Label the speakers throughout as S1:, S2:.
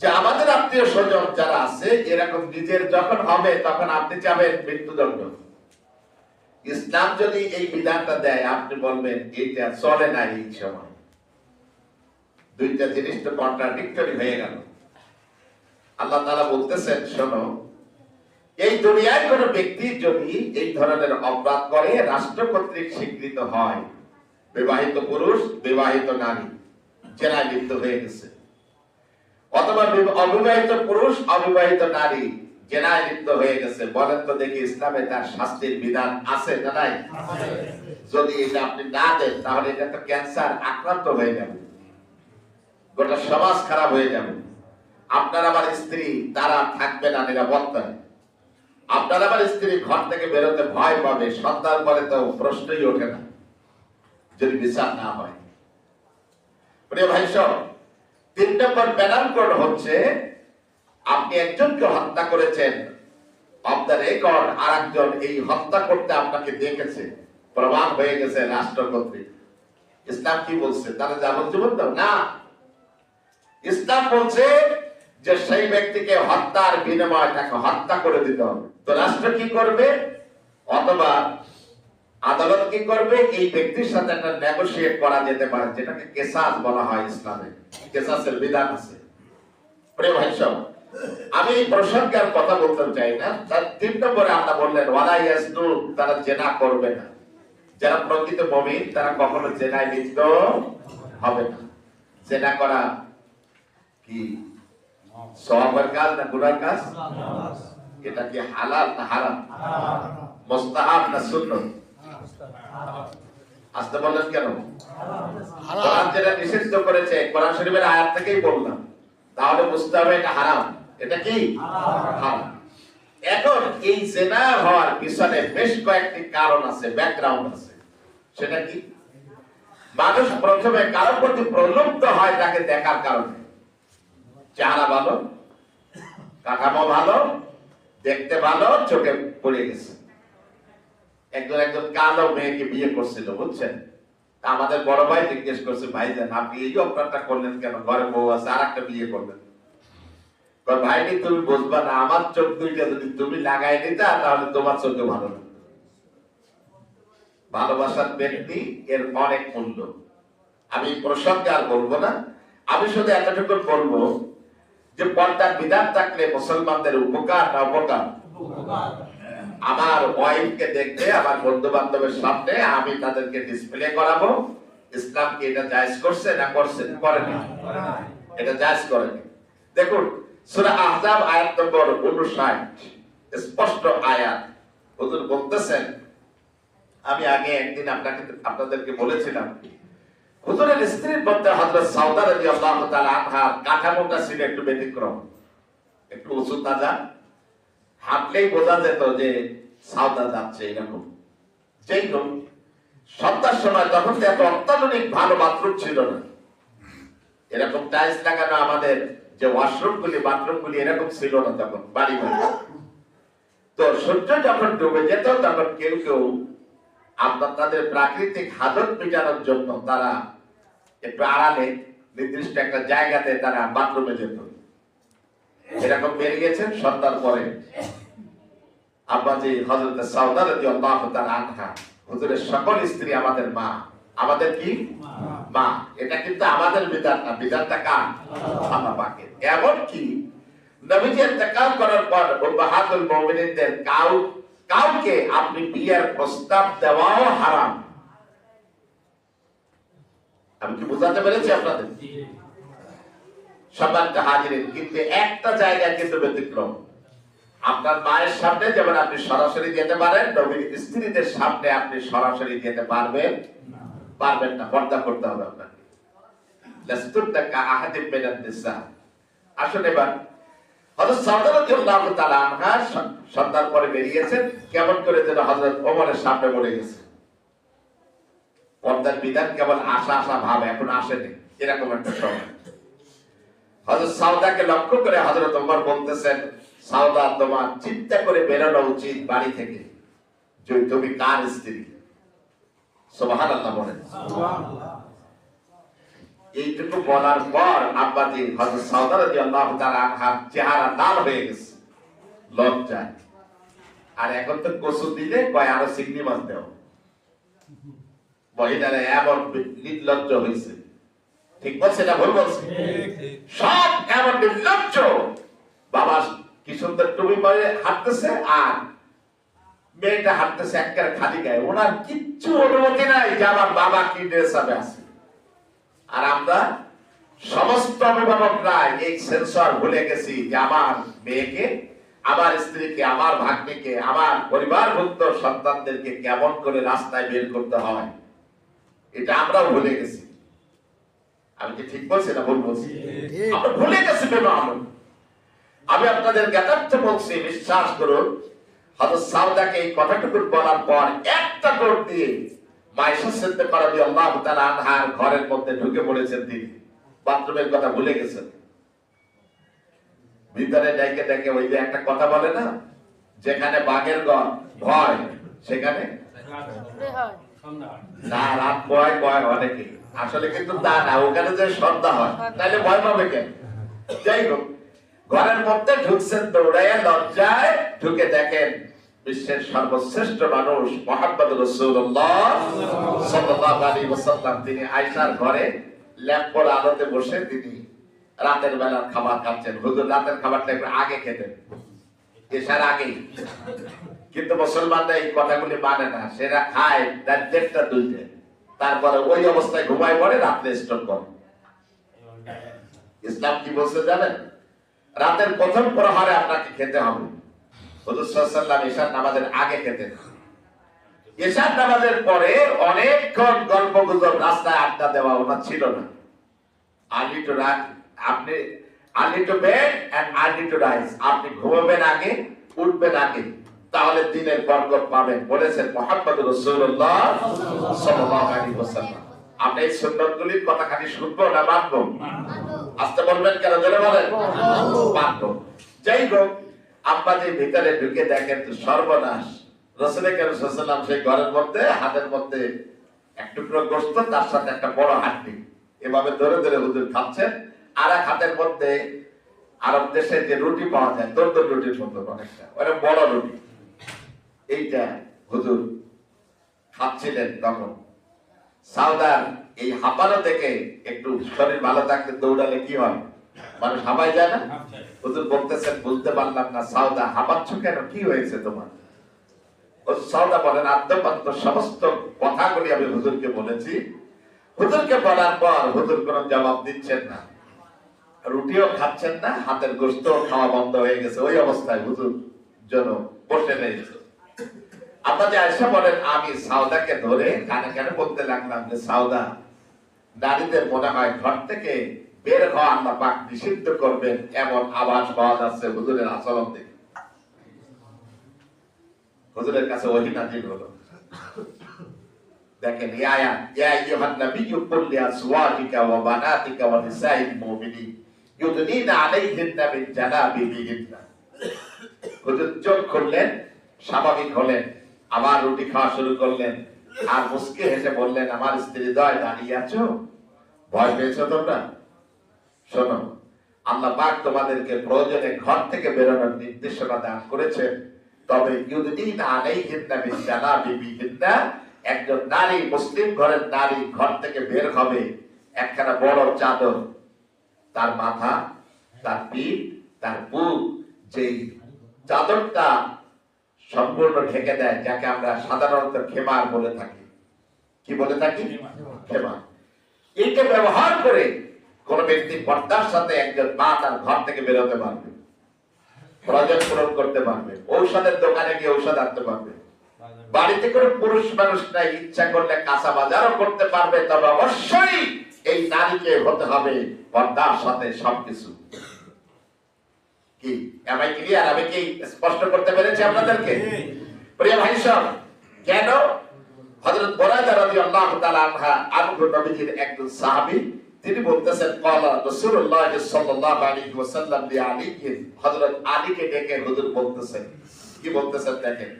S1: যে আমাদের আত্মীয় স্বজন যারা আছে, এরকম নিজের যখন হবে, তখন আপনি চাবেন মৃত্যুদণ্ড। ইসলাম যদি এই বিধানটা দেয়, আপনি বলবেন, এইটা চলে না এই সময়। দুইটা জিনিস তো কন্ট্রাডিক্টরি হয়ে গেল। আল্লাহ তাআলা বলতেছেন, শোনো, এই দুনিয়ায় কোন ব্যক্তি যদি এই ধরনের অপরাধ করে, রাষ্ট্র কর্তৃক স্বীকৃত হয়, বিবাহিত পুরুষ, বিবাহিত নারী, জেলায় লিপ্ত হয়ে গেছে। অথবা অবিবাহিত পুরুষ, অবিবাহিত নারী, জেনায় লিপ্ত হয়ে গেছে। বলেন তো দেখি ইসলামে তার শাস্তির বিধান আছে না নাই? যদি এটা আপনি না দেন, তাহলে এটা তো ক্যান্সার, আক্রান্ত হয়ে যাবে। গোটা সমাজ খারাপ হয়ে যাবে। আপনার আমার স্ত্রী, তারা থাকবে না নিরাপত্তায়। আপনার আমার স্ত্রী ঘর থেকে বেরোতে ভয় পাবে সন্তান পরে তো প্রশ্নই ওঠে না, যদি বিচার না হয়। প্রিয় ভাই তিন নম্বর হচ্ছে। আপনি একজনকে হত্যা করেছেন অফ দ্য রেকর্ড আর একজন এই হত্যা করতে আপনাকে দেখেছে, প্রমাণ হয়ে গেছে ইসলাম কি বলছে? তারা না। ইসলাম বলছে যে সেই ব্যক্তিকে হত্যার বিনিময়ে তাকে হত্যা করে দিতে হবে। তো রাষ্ট্র কি করবে? অথবা আদালত কি করবে? এই ব্যক্তির সাথে একটা নেগোশিয়েট করা যেতে পারে যেটাকে কেসাস বলা হয় ইসলামে। কেসাসের বিধান আছে। প্রিয় ভাই সব আমি এই প্রসঙ্গে আর কথা বলতে চাই না। তার তিন নম্বরে আমরা বললেন ওয়ালা ইয়াসনু তারা জেনা করবে না। যারা প্রকৃত মুমিন তারা কখনো জেনায় লিপ্ত হবে না। জেনা করা কি? সওয়াবের কাজ না গুনার কাজ। এটা কি হালাল না হারাম? মুস্তাহাব না সুন্নত? আসতে বললেন কেন? কোরআন যেটা নিষিদ্ধ করেছে কোরআন শরীফের আয়াত থেকেই বললাম। তাহলে বুঝতে হবে এটা হারাম। এটা কি? হারাম। এখন এই জেনা হওয়ার পিছনে বেশ কয়েকটি কারণ আছে ব্যাকগ্রাউন্ড আছে। সেটা কি? মানুষ প্রথমে কারোর প্রতি প্রলুব্ধ হয় তাকে দেখার কারণে। চেহারা ভালো কাঠামো ভালো দেখতে ভালো চোখে পড়ে গেছে। একজন একজন কালো মেয়েকে বিয়ে করছিল, বুঝছেন? আমাদের বড় ভাই জিজ্ঞেস করছে, ভাই জান, আপনি এই অপরাধটা করলেন কেন? ঘরে বউ আছে আর একটা বিয়ে করলেন। ভাইটি তুমি বুঝবা না, আমার চোখ দুইটা যদি তুমি লাগাই দিতা, তাহলে তোমার চোখে ভালো না। ভালোবাসার ব্যক্তি এর অনেক মূল্য। আমি প্রসঙ্গে আর বলব না। আমি শুধু এতটুকু বলব যে পর্দার বিধান থাকলে মুসলমানদের উপকার না উপকার। আমার ওয়াইফকে দেখতে আমার বন্ধু বান্ধবের সামনে আমি তাদেরকে ডিসপ্লে করাবো। ইসলাম কি এটা জায়েজ করছে না করছে? করেনি এটা জায়েজ করেনি দেখুন, সূরা আহজাব আয়াত নম্বর 59 স্পষ্ট আয়াত। হুজুর বলতেছেন, আমি আগে একদিন আপনাকে, আপনাদেরকে বলেছিলাম, হুজুরের স্ত্রীর মধ্যে হযরত সাউদা রাদিয়াল্লাহু তাআলা আনহার কাঠামোটা ছিল একটু ব্যতিক্রম, একটু উঁচু তাজা হাঁটলেই বোঝা যেত যে সাউদা যাচ্ছে এরকম। যেই হোক সন্ধ্যার সময় তখন তো এত অত্যাধুনিক ভালো বাথরুম ছিল না। এরকম টাইলস লাগানো আমাদের যে ওয়াশরুম গুলি বাথরুম গুলি এরকম ছিল না তখন বাড়ি বাড়ি তো সূর্য যখন ডুবে যেত, তখন কেউ কেউ আপনার তাদের প্রাকৃতিক হাজত মেটানোর জন্য তারা একটু আড়ালে নির্দিষ্ট একটা জায়গাতে তারা বাথরুমে যেত। এরকম বেরিয়ে গেছেন সন্ধ্যার পরে আব্বাজি হযরত সাউদা রাদিয়াল্লাহু তাআলা আনহা, হুজুরের সকল স্ত্রী আমাদের মা। আমাদের কি? মা। এটা কিন্তু আমাদের বিধান না। বিধানটা কার? এমন কি নবীজি ইন্তেকাল করার পর কাউ কাউকে আপনি বিয়ের প্রস্তাব দেওয়াও হারাম। আমি কি বোঝাতে পেরেছি আপনাদের? সম্মানিত হাজিরিন কিন্তু একটা জায়গায় কিন্তু ব্যতিক্রম। আপনার মায়ের সামনে যেমন আপনি সরাসরি যেতে পারেন, নবীর স্ত্রীদের সামনে আপনি সরাসরি যেতে পারবেন। পারবেন না, পর্দা করতে হবে আপনাকে। আনহা পরে বেরিয়েছেন। কেমন করে সামনে গেছে। পর্দার বিধান কেবল আশা, ভাব, এখন আসেনি। এরকম একটা সময়। হযরত সাউদাকে লক্ষ্য করে ওমর বলতেছেন সাউদা তোমার চিন্তা করে বেরোনো উচিত বাড়ি থেকে। তুমি কার স্ত্রী? সুবহানাল্লাহ বলেন। এইটুকু বলার পর আব্বাজি হযরত সাউদা আনহার চেহারা লাল হয়ে গেছে, লজ্জায়। আর এখন তো কচু দিলে কয়, আরও চিংড়ি মাছ দেও। মহিলারা এমন নির্লজ্জ হয়েছে ঠিক বলছে না ভুল বলছে? সব এমন নির্লজ্জ। বাবা, কি সুন্দর টুপি পরে হাঁটতেছে আর মেয়েটা হাঁটতেছে একেবারে খালি গায়ে। ওনার কিচ্ছু অনুমতি নাই যে আমার বাবা কি ড্রেস হবে আছে। আর আমরা সমস্ত অভিভাবকরা এই সেন্সর ভুলে গেছি যে আমার মেয়েকে, আমার স্ত্রীকে, আমার ভাগ্নিকে, আমার পরিবারভুক্ত সন্তানদেরকে কেমন করে রাস্তায় বের করতে হয়। এটা আমরাও ভুলে গেছি। আমি কি ঠিক বলছি না ভুল বলছি। আমরা ভুলে গেছি বেমা আমল আমি আপনাদের জ্ঞাতার্থে বলছি বিশ্বাস করুন সাউদাকে এই কথাটুকু বলার পর একটা দৌড় দিয়ে মাইশা আল্লাহ তাআলা আনহার ঘরের মধ্যে ঢুকে পড়েছেন তিনি। বাথরুমের কথা ভুলে গেছেন। ভিতরে ডেকে ডেকে ওই যে একটা কথা বলে না যেখানে বাঘের গণ ভয় সেখানে বিশ্বের সর্বশ্রেষ্ঠ মানুষ মোহাম্মদ রসুল্লাহ তিনি আয়েশার ঘরে ল্যাম্পর আলোতে বসে তিনি রাতের বেলার খাবার খাচ্ছেন। হুজুর, রাতের খাবারটা একটু আগে খেতেন। এসার আগেই। কিন্তু মুসলমানরা এই কথাগুলি মানে না। সেরা খায়, তার দেড়টা দুইটে। তারপরে ওই অবস্থায় ঘুমায় পড়ে, রাত্রে স্ট্রোক করে। ইসলাম কি বলছে জানেন? রাতের প্রথম প্রহরে আপনাকে খেতে হবে। হুজুর ঈশার নামাজের আগে খেতেন। ঈশার নামাজের পরে অনেকক্ষণ গল্প গুজব, রাস্তায় আড্ডা দেওয়া ওনার ছিল না। আর্লি টু আপনি early to bed and early to rise আপনি ঘুমাবেন আগে, উঠবেন আগে। তাহলে দিনের বরকত পাবেন বলেছেন মোহাম্মদ রাসূলুল্লাহ সাল্লাল্লাহু আমরা এই সুন্নতগুলির কথা খালি শুনব না মানবো? আসতে বলবেন কেন? জোরে বলেন। মানবো। যাই হোক, আব্বা যে ভিতরে ঢুকে দেখেন তো সর্বনাশ। রসুলের কেন সাল্লাম সেই ঘরের মধ্যে, হাতের মধ্যে এক টুকরো গোস্ত তার সাথে একটা বড় হাড্ডি। এভাবে ধরে ধরে হুজুর খাচ্ছেন। আর এক হাতের মধ্যে আরব দেশে যে রুটি পাওয়া যায় তোর রুটির মতো অনেকটা। ওটা বড় রুটি। এইটা হুজুর খাচ্ছিলেন তখন। সাউদার এই হাঁপানো থেকে একটু শরীর ভালো থাকলে দৌড়ালে কি হয়? মানুষ হাঁপাই যায় না? হুজুর বলতেছেন বুঝতে পারলাম না সাউদা হাঁপাচ্ছ কেন? কি হয়েছে তোমার? ও সাউদা বলেন আদ্যপান্ত সমস্ত কথাগুলি আমি হুজুরকে বলেছি। হুজুরকে বলার পর হুজুর কোনো জবাব দিচ্ছেন না। রুটিও খাচ্ছেন না হাতের গোস্ত খাওয়া বন্ধ হয়ে গেছে। ওই অবস্থায় হুজুর যেন বসে রয়েছে। যে আয়সা বলেন, আমি সাউদাকে ধরে কানে কানে বলতে লাগলাম যে সাউদা নারীদের মনে হয় ঘর থেকে বের হওয়া আল্লাহ পাক নিষিদ্ধ করবেন, এমন আওয়াজ পাওয়া যাচ্ছে হুজুরের আচরণ থেকে হুজুরের কাছে নাজিল হলো। দেখেন আয়াত ইয়া আইয়ুহান নাবিয়্যু কুল লিআজওয়াজিকা ওয়া বানাতিকা ওয়া নিসাইল মুমিনিন আলাইহিন্না মিন জালাবিবিহিন্না হুজুর চোখ খুললেন, স্বাভাবিক হলেন। আবার রুটি খাওয়া শুরু করলেন। আর মুসকে হেসে বললেন, আমার স্ত্রী দয়, দাঁড়িয়ে আছো? ভয় পেয়েছ তোমরা? শোনো, আল্লাহ পাক তোমাদেরকে প্রয়োজনে ঘর থেকে বেরোনোর নির্দেশনা দান করেছেন। তবে ইউদিন আলাইহিন্না মিন জালাবিবিহিন্না একজন নারী মুসলিম ঘরের নারী ঘর থেকে বের হবে। একখানা বড় চাদর, তার মাথা, তার পিঠ, তার বুক, যেই চাদরটা সম্পূর্ণ ঢেকে দেয়, যাকে আমরা সাধারণত খেমার বলে থাকি। কি বলে থাকি? খেমার। এইটা ব্যবহার করে কোন ব্যক্তি পর্দার সাথে একজন মা তার ঘর থেকে বেরোতে পারবে, প্রয়োজন পূরণ করতে পারবে, ঔষধের দোকানে গিয়ে ঔষধ আনতে পারবে। বাড়িতে কোনো পুরুষ মানুষ নাই, ইচ্ছা করলে কাঁচা বাজারও করতে পারবে, তবে অবশ্যই এই নারীকে হতে হবে পর্দার সাথে সবকিছু। কি? I clear? আমি কি স্পষ্ট করতে পেরেছি আপনাদেরকে? প্রিয় ভাই সব, কেন? হযরত বুরায়দা রাদিয়াল্লাহু তাআলা আনহা আনহু নবীজির একজন সাহাবী, তিনি বলতেছেন, ক্বালা রাসূলুল্লাহ সাল্লাল্লাহু আলাইহি ওয়াসাল্লাম লি আলী হযরত আলীকে ডেকে হুজুর বলতেছেন কি বলতেছেন দেখেন,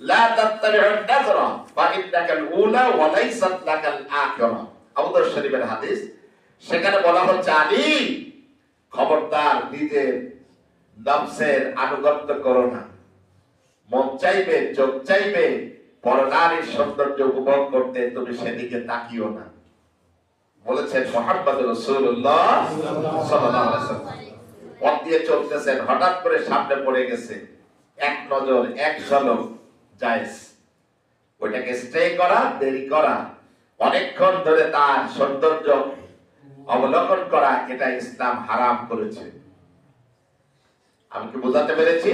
S1: লা তাত্তাবি'ুন নাজরা ফা ইন্নাকাল উলা ওয়া লাইসাত লাকাল আখিরা। আবু শরীফের হাদিস, সেখানে বলা হচ্ছে, আলী খবরদার, নিজের নফসের আনুগত্য করো না। মন চাইবে, চোখ চাইবে, পরনারীর সৌন্দর্য উপভোগ করতে তুমি সেদিকে তাকিও না। বলেছেন মোহাম্মদ দিয়ে চলতেছেন, হঠাৎ করে সামনে পড়ে গেছে। এক নজর, এক ওইটাকে স্টে করা, দেরি করা, অনেকক্ষণ ধরে তার সৌন্দর্য অবলোকন করা, এটা ইসলাম হারাম করেছে। আমি কি বোঝাতে পেরেছি?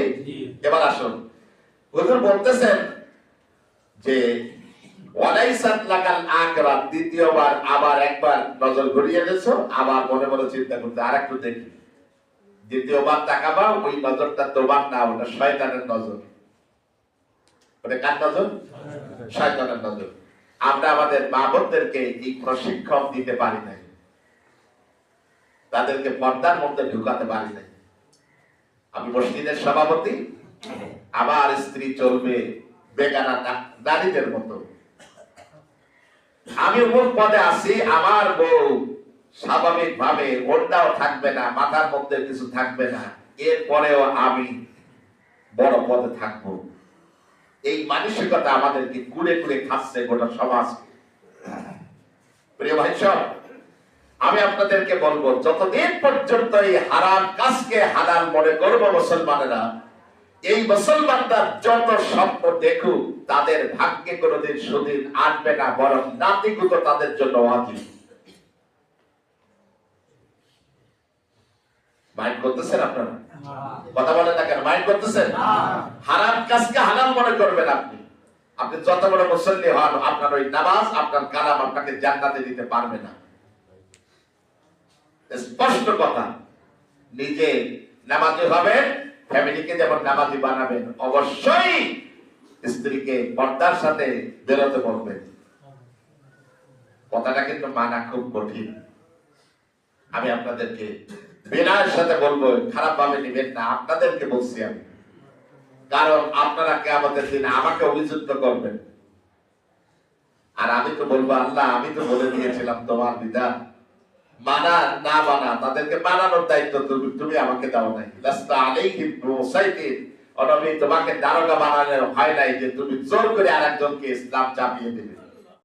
S1: এবার আসুন। হুজুর বলতেছেন যে ওয়ালাইসাত লাকাল আখরাত দ্বিতীয়বার আবার একবার নজর ঘুরিয়ে দিয়েছ আবার মনে মনে চিন্তা করতে আর একটু দেখি। দ্বিতীয়বার তাকাবা ওই নজরটা তোমার না ওটা শয়তানের নজর। ওটা কার নজর? শয়তানের। নজর। আমরা আমাদের মা এই প্রশিক্ষণ দিতে পারি নাই। তাদেরকে পর্দার মধ্যে ঢুকাতে পারি নাই। আমি মসজিদের সভাপতি। আমার স্ত্রী চলবে বেগানা নারীদের মতো। আমি মুখ পদে আছি, আমার বউ স্বাভাবিক ভাবে ওরটাও থাকবে না, মাথার মধ্যে কিছু থাকবে না। এরপরেও আমি বড় পদে থাকব। এই মানসিকতা আমাদেরকে কুড়ে কুড়ে খাচ্ছে গোটা সমাজ। প্রিয় ভাই সব আমি আপনাদেরকে বলব, যতদিন পর্যন্ত এই হারাম কাজকে হালাল মনে করব মুসলমানেরা, এই মুসলমানরা যত স্বপ্ন দেখুক, তাদের ভাগ্যে কোনোদিন সুদিন আনবে না, বরং নাতিগুলো তাদের জন্য হারাম মনে আপনি। আপনি যত বড় মুসল্লি হন, আপনার ওই নামাজ, আপনার কালাম আপনাকে জান্নাতে দিতে পারবে না। স্পষ্ট কথা। নিজে নামাজি হবেন ফ্যামিলিকে যেমন নামাজি বানাবেন, অবশ্যই স্ত্রীকে পর্দার সাথে বেরোতে বলবেন। কথাটা কিন্তু মানা খুব কঠিন। আমি আপনাদেরকে বিনয়ের সাথে বলব খারাপ ভাবে নিবেন না, আপনাদেরকে বলছি আমি। কারণ আপনারা কে আমাদের দিনে আমাকে অভিযুক্ত করবেন। আর আমি তো বলব, আল্লাহ, আমি তো বলে দিয়েছিলাম তোমার বিধান। মানা, না মানা, তাদেরকে মানানোর দায়িত্ব তুমি আমাকে দাও নাই। লাস্তা আলাইহিম মুসাইতিন। অনবি তোমাকে দারোগা বানানো হয় নাই যে তুমি জোর করে আরেকজনকে ইসলাম চাপিয়ে দেবে।